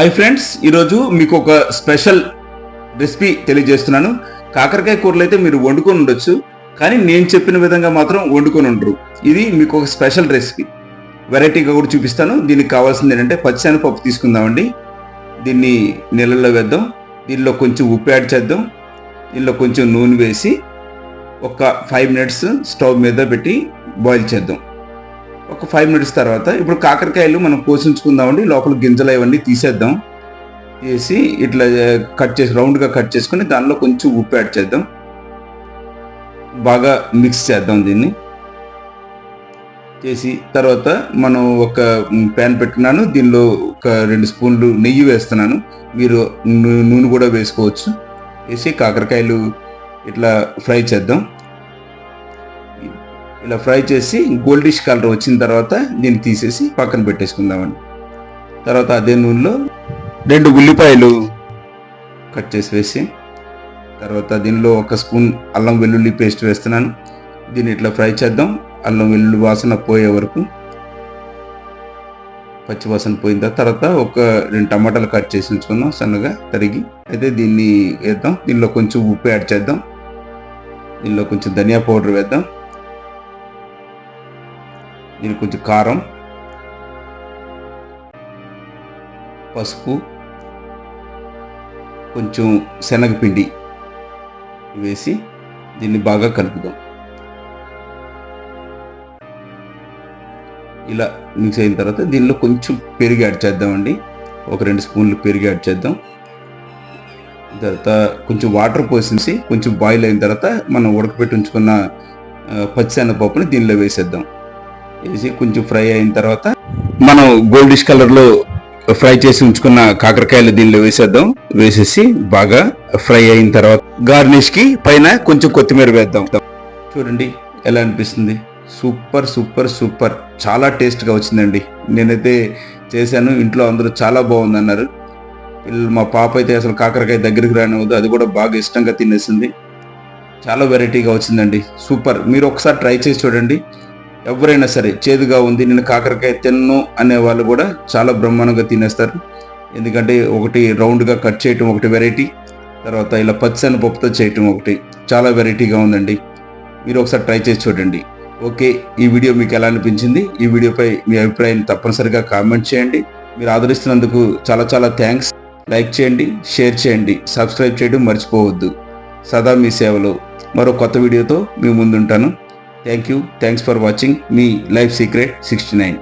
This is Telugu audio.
హాయ్ ఫ్రెండ్స్ ఈరోజు మీకు ఒక స్పెషల్ రెసిపీ తెలియజేస్తున్నాను. కాకరకాయ కూరలు అయితే మీరు వండుకొని ఉండొచ్చు కానీ నేను చెప్పిన విధంగా మాత్రం వండుకొని ఉండరు. ఇది మీకు ఒక స్పెషల్ రెసిపీ. వెరైటీగా కూడా చూపిస్తాను. దీనికి కావాల్సింది ఏంటంటే పచ్చిశనగపప్పు తీసుకుందామండి. దీన్ని నీళ్ళల్లో వేద్దాం. దీనిలో కొంచెం ఉప్పు యాడ్ చేద్దాం. దీనిలో కొంచెం నూనె వేసి ఒక ఫైవ్ మినిట్స్ స్టవ్ మీద పెట్టి బాయిల్ చేద్దాం. ఒక ఫైవ్ మినిట్స్ తర్వాత ఇప్పుడు కాకరకాయలు మనం పోషించుకుందామండి లోపల గింజలు అవన్నీ తీసేద్దాం. తీసి ఇట్లా కట్ చేసి రౌండ్గా కట్ చేసుకొని దానిలో కొంచెం ఉప్పు యాడ్ చేద్దాం. బాగా మిక్స్ చేద్దాం దీన్ని. చేసి తర్వాత మనం ఒక ప్యాన్ పెట్టుకున్నాను. దీనిలో ఒక రెండు స్పూన్లు నెయ్యి వేస్తున్నాను. మీరు నూనె కూడా వేసుకోవచ్చు. వేసి కాకరకాయలు ఇట్లా ఫ్రై చేద్దాం. ఇలా ఫ్రై చేసి గోల్డిష్ కలర్ వచ్చిన తర్వాత దీన్ని తీసేసి పక్కన పెట్టేసుకుందామండి తర్వాత అదే నూనెలో రెండు ఉల్లిపాయలు కట్ చేసి వేసి తర్వాత దీనిలో ఒక స్పూన్ అల్లం వెల్లుల్లి పేస్ట్ వేస్తున్నాను. దీన్ని ఇట్లా ఫ్రై చేద్దాం. అల్లం వెల్లుల్లి వాసన పోయే వరకు పచ్చి వాసన పోయిన తర్వాత ఒక రెండు టమాటాలు కట్ చేసి ఉంచుకుందాం సన్నగా తరిగి. అయితే దీన్ని వేద్దాం. దీనిలో కొంచెం ఉప్పు యాడ్ చేద్దాం. దీనిలో కొంచెం ధనియా పౌడర్ వేద్దాం. దీనికి కొంచెం కారం పసుపు కొంచెం శనగపిండి వేసి దీన్ని బాగా కలుపుదాం. ఇలా మిక్స్ అయిన తర్వాత దీనిలో కొంచెం పెరుగు యాడ్ చేద్దామండి. ఒక రెండు స్పూన్లు పెరుగు యాడ్ చేద్దాం. తర్వాత కొంచెం వాటర్ పోసేసి కొంచెం బాయిల్ అయిన తర్వాత మనం ఉడకపెట్టి ఉంచుకున్న పచ్చిశనగపప్పుని దీనిలో వేసేద్దాం. వేసి కొంచెం ఫ్రై అయిన తర్వాత మనం గోల్డిష్ కలర్లో ఫ్రై చేసి ఉంచుకున్న కాకరకాయలు దీనిలో వేసేద్దాం. వేసేసి బాగా ఫ్రై అయిన తర్వాత గార్నిష్కి పైన కొంచెం కొత్తిమీర వేద్దాం. చూడండి ఎలా అనిపిస్తుంది. Super super super. చాలా టేస్ట్గా వచ్చిందండి. నేనైతే చేశాను. ఇంట్లో అందరూ చాలా బాగుంది అన్నారు మా పాప అయితే అసలు కాకరకాయ దగ్గరికి రానివ్వదు. అది కూడా బాగా ఇష్టంగా తినేసింది. చాలా వెరైటీగా వచ్చిందండి. సూపర్. మీరు ఒకసారి ట్రై చేసి చూడండి. ఎవరైనా సరే చేదుగా ఉంది నేను కాకరకాయ తిన్ను అనే వాళ్ళు కూడా చాలా బ్రహ్మాండంగా తినేస్తారు. ఎందుకంటే ఒకటి రౌండ్గా కట్ చేయటం ఒకటి వెరైటీ తర్వాత ఇలా పచ్చని పప్పుతో చేయటం ఒకటి చాలా వెరైటీగా ఉందండి. మీరు ఒకసారి ట్రై చేసి చూడండి. ఓకే ఈ వీడియో మీకు ఎలా అనిపించింది? ఈ వీడియోపై మీ అభిప్రాయాన్ని తప్పనిసరిగా కామెంట్ చేయండి. మీరు ఆదరిస్తున్నందుకు చాలా చాలా థ్యాంక్స్. లైక్ చేయండి షేర్ చేయండి సబ్స్క్రైబ్ చేయడం మర్చిపోవద్దు. సదా మీ సేవలో మరో కొత్త వీడియోతో మీ ముందుంటాను. Thank you thanks for watching me life secret sixty nine